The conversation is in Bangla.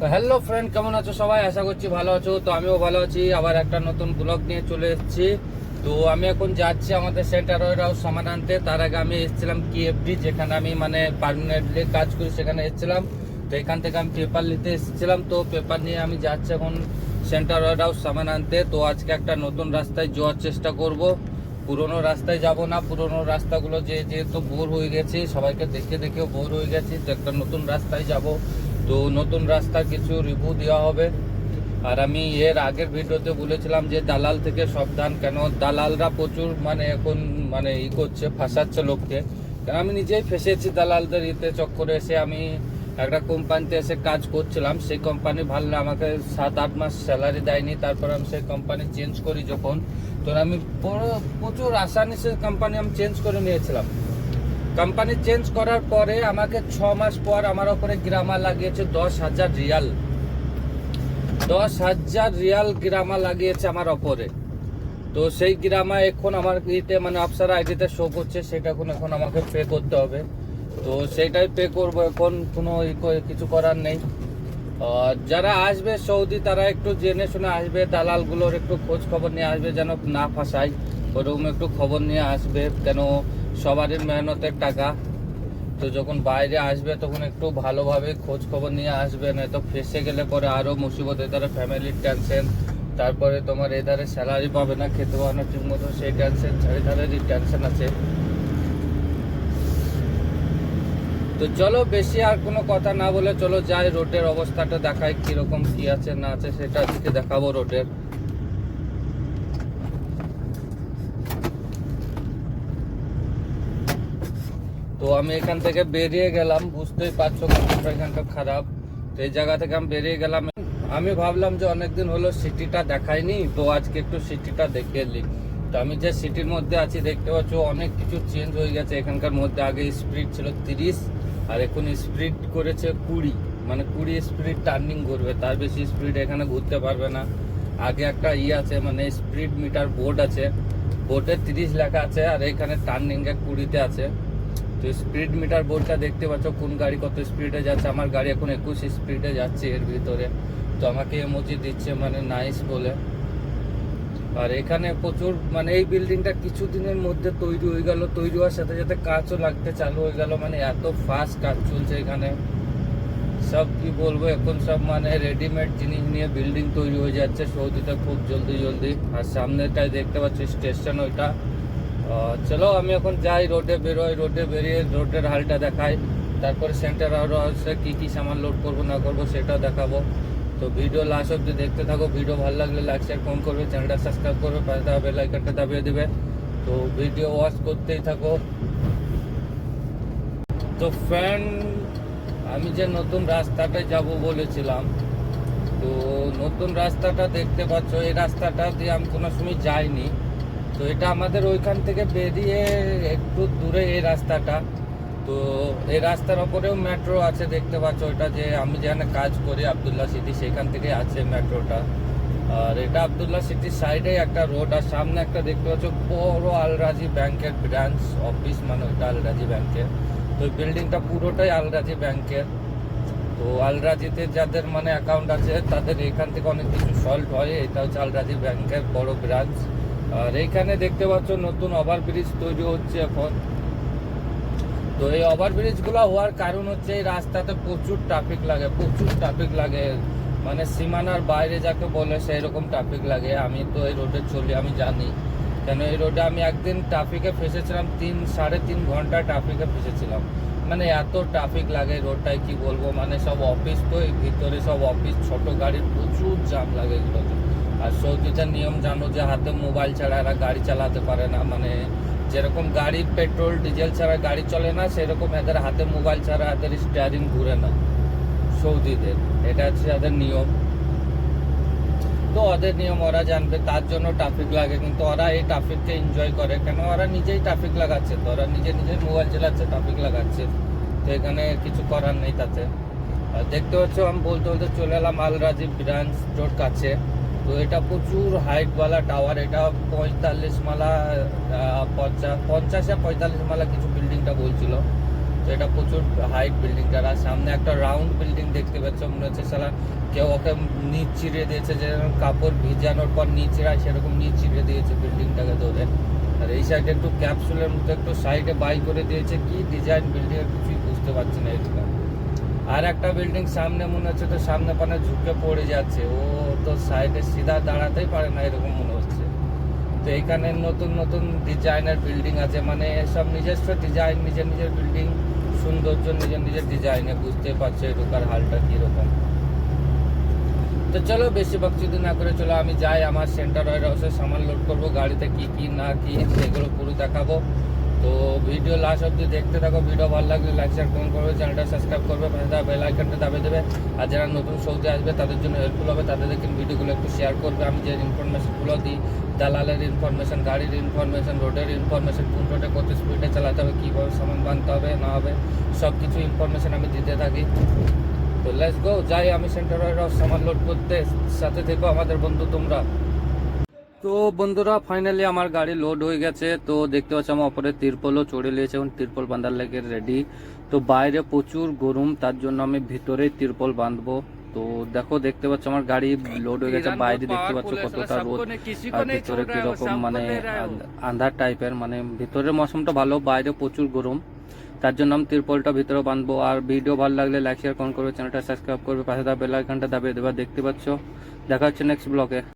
তো হ্যালো ফ্রেন্ড কেমন আছো সবাই? আশা করছি ভালো আছো। তো আমিও ভালো আছি। আবার একটা নতুন ব্লগ নিয়ে চলে এসেছি। তো আমি এখন যাচ্ছি আমাদের সেন্টার ওয়ার হাউস সামান আনতে তার আগে আমি এসেছিলাম কিএফডি যেখানে আমি মানে পার্মানেন্টলি কাজ করি, সেখানে এসেছিলাম। তো এখান থেকে আমি পেপার নিতে এসেছিলাম। তো পেপার নিয়ে আমি যাচ্ছি এখন সেন্টার ওয়ার হাউস সামান আনতে তো আজকে একটা নতুন রাস্তায় যাওয়ার চেষ্টা করব। পুরোনো রাস্তায় যাব না। পুরোনো রাস্তাগুলো যে যেহেতু বোর হয়ে গেছি, সবাইকে দেখে দেখেও বোর হয়ে গেছি। তো একটা নতুন রাস্তায় যাব। তো নতুন রাস্তার কিছু রিভিউ দেওয়া হবে। আর আমি এর আগের ভিডিওতে বলেছিলাম যে দালাল থেকে সাবধান কেন দালালরা প্রচুর মানে এখন মানে ই করছে ফাঁসাচ্ছে লোককে। কেন আমি নিজেই ফেসেছি দালালদের ইতে চক্করে এসে আমি একটা কোম্পানিতে এসে কাজ করছিলাম। সেই কোম্পানি ভালো না, আমাকে সাত আট মাস স্যালারি দেয়নি। তারপর আমি সেই কোম্পানি চেঞ্জ করি যখন। তো আমি পুরো- প্রচুর আসানি সে কোম্পানি আমি চেঞ্জ করে নিয়েছিলাম। কোম্পানি চেঞ্জ করার পরে আমাকে ছ মাস পর আমার ওপরে গ্রামা লাগিয়েছে দশ হাজার রিয়াল। দশ হাজার রিয়াল গ্রামা লাগিয়েছে আমার ওপরে। তো সেই গ্রামা এখন আমার ইতে মানে অপসার আইডিতে শো করছে, সেটা এখন এখন আমাকে পে করতে হবে। তো সেটাই পে করব এখন, কোনো কিছু করার নেই। যারা আসবে সৌদি, তারা একটু জেনে শুনে আসবে, দালালগুলোর একটু খোঁজ খবর নিয়ে আসবে, যেন না ফাঁসায় ওরকম একটু খবর নিয়ে আসবে, কেন সবারই মেহনতের টাকা। তো যখন বাইরে আসবে, তখন একটু ভালোভাবে খোঁজ খবর নিয়ে আসবে না তো ফেসে গেলে পরে আরও মুসিবত, এধারে ফ্যামিলির টেনশন তারপরে তোমার এধারে স্যালারি পাবে না, খেতে পাবে না, ঠিক মতো সেই টেনশন চারিধারেরই টেনশন আছে। তো চলো, বেশি আর কোনো কথা না বলে চলো যাই, রোডের অবস্থাটা দেখাই, কীরকম কি আছে, না আছে, সেটা আজকে দেখাবো রোডের। আমি এখান থেকে বেরিয়ে গেলাম, বুঝতেই পারছ এখানটা খারাপ। তো এই জায়গা থেকে আমি বেরিয়ে গেলাম। আমি ভাবলাম যে অনেকদিন হলো সিটিটা দেখাইনি, তো আজকে একটু সিটিটা দেখে এলি তো আমি যে সিটির মধ্যে আছি, দেখতে পাচ্ছ অনেক কিছু চেঞ্জ হয়ে গেছে। এখানকার মধ্যে আগে স্পিড ছিল তিরিশ, আর এখন স্পিড করেছে কুড়ি। মানে কুড়ি স্পিড টার্নিং করবে, তার বেশি স্পিড এখানে ঘুরতে পারবে না। আগে একটা ই আছে মানে স্পিড মিটার বোর্ড আছে। বোর্ডে তিরিশ লেখা আছে, আর এখানে টার্নিং এ কুড়িতে আছে। তো স্পিড মিটার বোর্ডটা দেখতে পাচ্ছ, কোন গাড়ি কত স্পিডে যাচ্ছে। আমার গাড়ি এখন একুশ স্পিডে যাচ্ছে এর ভিতরে। তো আমাকে এমোজি দিচ্ছে মানে নাইস বলে। আর এখানে প্রচুর মানে এই বিল্ডিংটা কিছুদিনের মধ্যে তৈরি হয়ে গেল। তৈরি হওয়ার সাথে সাথে কাজও লাগতে চালু হয়ে গেল। মানে এত ফাস্ট কাজ চলছে এখানে। সব কি বলব, এখন সব মানে রেডিমেড জিনিস নিয়ে বিল্ডিং তৈরি হয়ে যাচ্ছে। সৌদিতে খুব জলদি জলদি। আর সামনেটাই দেখতে পাচ্ছি স্টেশন ওইটা। চলো আমি এখন যাই রোডে বেরোই, রোডে বেরিয়ে রোডের হালটা দেখাই। তারপরে সেন্টার হাউসে কি কি সামান লোড করব, না করব সেটাও দেখাবো। তো ভিডিও লাস্ট অব্দি দেখতে থাকো ভিডিও ভালো লাগলে লাইক শেয়ার কমেন্ট করবে চ্যানেলটা সাবস্ক্রাইব করবে, পাশে থাকা বেল আইকনটা দাবিয়ে দেবে। তো ভিডিও ওয়াচ করতেই থাকো। তো ফ্যান আমি যে নতুন রাস্তাটায় যাব বলেছিলাম, তো নতুন রাস্তাটা দেখতে পাচ্ছ, এই রাস্তাটা দিয়ে আমি কোনো সময় যাইনি। তো এটা আমাদের ওইখান থেকে বেরিয়ে একটু দূরে এই রাস্তাটা। তো এই রাস্তার ওপরেও মেট্রো আছে, দেখতে পাচ্ছ ওটা যে আমি যেখানে কাজ করি, আবদুল্লাহ সিটি সেখান থেকে আছে মেট্রোটা আর এটা আবদুল্লাহ সিটির সাইডে একটা রোড আর সামনে একটা দেখতে পাচ্ছ বড় আলরাজি ব্যাংকের ব্রাঞ্চ অফিস মানে ওইটা আলরাজি ব্যাংকের তো ওই বিল্ডিংটা পুরোটাই আলরাজি ব্যাংকের। তো আলরাজিতে যাদের মানে অ্যাকাউন্ট আছে, তাদের এখান থেকে অনেক কিছু সলভ হয়। এটা হচ্ছে আলরাজি ব্যাংকের বড় ব্রাঞ্চ আর এইখানে দেখতে পাচ্ছ নতুন ওভারব্রিজ তৈরি হচ্ছে এখন। তো এই ওভারব্রিজগুলো হওয়ার কারণ হচ্ছে এই রাস্তাতে প্রচুর ট্রাফিক লাগে, প্রচুর ট্রাফিক লাগে। মানে সীমানার বাইরে যাকে বলে সেই রকম ট্রাফিক লাগে। আমি তো এই রোডে চলি, আমি জানি। কেন এই রোডে আমি একদিন ট্রাফিকে ফেসেছিলাম, তিন, সাড়ে তিন ঘণ্টা ট্রাফিকে ফেসেছিলাম। মানে এত ট্রাফিক লাগে রোডটায় কি বলব? মানে সব অফিস তো এই ভিতরে সব অফিস ছোট গাড়ির প্রচুর জাম লাগে এগুলোতে। আর সৌদিতে নিয়ম জানো যে হাতে মোবাইল ছাড়া এরা গাড়ি চালাতে পারে না। মানে যেরকম গাড়ি পেট্রোল, ডিজেল ছাড়া গাড়ি চলে না, সেরকম এদের হাতে মোবাইল ছাড়া এদের স্টিয়ারিং ঘুরে না। সৌদিদের। এটা হচ্ছে এদের নিয়ম। তো ওদের নিয়ম ওরা জানবে, তার জন্য ট্রাফিক লাগে। কিন্তু ওরা এই ট্রাফিককে এনজয় করে। কেন? ওরা নিজেই ট্রাফিক লাগাচ্ছে তো। ওরা নিজে নিজে মোবাইল চালাচ্ছে ট্রাফিক লাগাচ্ছে। তো এখানে কিছু করার নেই তাতে। দেখতে পাচ্ছ আমি বলতে বলতে চলে এলাম আল আলরাজি ব্রাঞ্চ রোড কাছে। তো এটা প্রচুর হাইটওয়ালা টাওয়ার এটা পঁয়তাল্লিশ মালা পঞ্চাশ পঞ্চাশ পঁয়তাল্লিশ মালা কিছু বিল্ডিংটা বলছিল। তো এটা প্রচুর হাইট বিল্ডিংটা আর সামনে একটা রাউন্ড বিল্ডিং দেখতে পাচ্ছ, মনে হচ্ছে সালা কেউ ওকে নিচ চিড়ে দিয়েছে যেরকম কাপড় ভিজানোর পর নিচ চিড়ায় সেরকম নিচ চিড়ে দিয়েছে বিল্ডিংটাকে ধরে। আর এই সাইডে একটু ক্যাপসুলের মতো একটু সাইডে বাই করে দিয়েছে, কি ডিজাইন বিল্ডিং এর কিছুই বুঝতে পারছি না এটা আর একটা বিল্ডিং সামনে, মনে হচ্ছে তো সামনে পানে ঝুঁকে পড়ে যাচ্ছে। ও তো সাইডে সিধা দাঁড়াতেই পারে না, এরকম মনে হচ্ছে। তো এইখানে নতুন নতুন ডিজাইনের বিল্ডিং আছে। মানে সব নিজস্ব ডিজাইন নিজের নিজের বিল্ডিং সৌন্দর্য, নিজের নিজের ডিজাইনে বুঝতে পারছে এটুকার হালটা কীরকম। তো চলো বেশি বকচুদি না করে চলো, আমি যাই, আমার সেন্টার ওয়ার হাউসে সামান লোড করব, গাড়িতে কি কি না কি সেগুলো পুরো দেখাবো। তো ভিডিও লাস্ট অবধি দেখতে থাকো, ভিডিও ভালো লাগলে লাইক শেয়ার কমেন্ট করবে চ্যানেলটা সাবস্ক্রাইব করবে, পাশে থাকা বেল আইকনটা দাবিয়ে দেবে। আর যারা নতুন সৌদি আসবে, তাদের জন্য হেল্পফুল হবে, তাদের দেখুন ভিডিওগুলো একটু শেয়ার করবে। আমি যে ইনফরমেশনগুলো দিই, দালালের ইনফরমেশন গাড়ির ইনফরমেশন রোডের ইনফরমেশন কোন রোডে কত স্পিডে চালাতে হবে, কীভাবে সামান বানতে হবে, না হবে সব কিছু ইনফরমেশন আমি দিতে থাকি। তো লেটস গো যাই, আমি সেন্টার সামান লোড করতে, সাথে থেকো আমাদের বন্ধু তোমরা। তো বন্ধুরা ফাইনালি আমার গাড়ি লোড হয়ে গেছে। তো দেখতে পাচ্ছ আমার অপরে তিরপলও চড়ে নিয়েছে এবং তিরপল বাঁধার লেগে রেডি তো বাইরে প্রচুর গরম তার জন্য আমি ভিতরে তিরপল বাঁধবো। তো দেখো দেখতে পাচ্ছ আমার গাড়ি লোড হয়ে গেছে। বাইরে দেখতে পাচ্ছ কতটা রোদ। আর ভিতরে কীরকম মানে আন্ধার টাইপের মানে ভিতরের মৌসুমটা ভালো বাইরে প্রচুর গরম। তার জন্য আমি তিরপলটা ভিতরে বাঁধবো। আর ভিডিও ভালো লাগলে লাইক শেয়ার কমেন্ট করবে। চ্যানেলটা সাবস্ক্রাইব করবে। পাশে দেওয়া বেল আইকনটা দাবিয়ে দেবা। দেখতে পাচ্ছ। দেখা হচ্ছে নেক্সট ব্লগে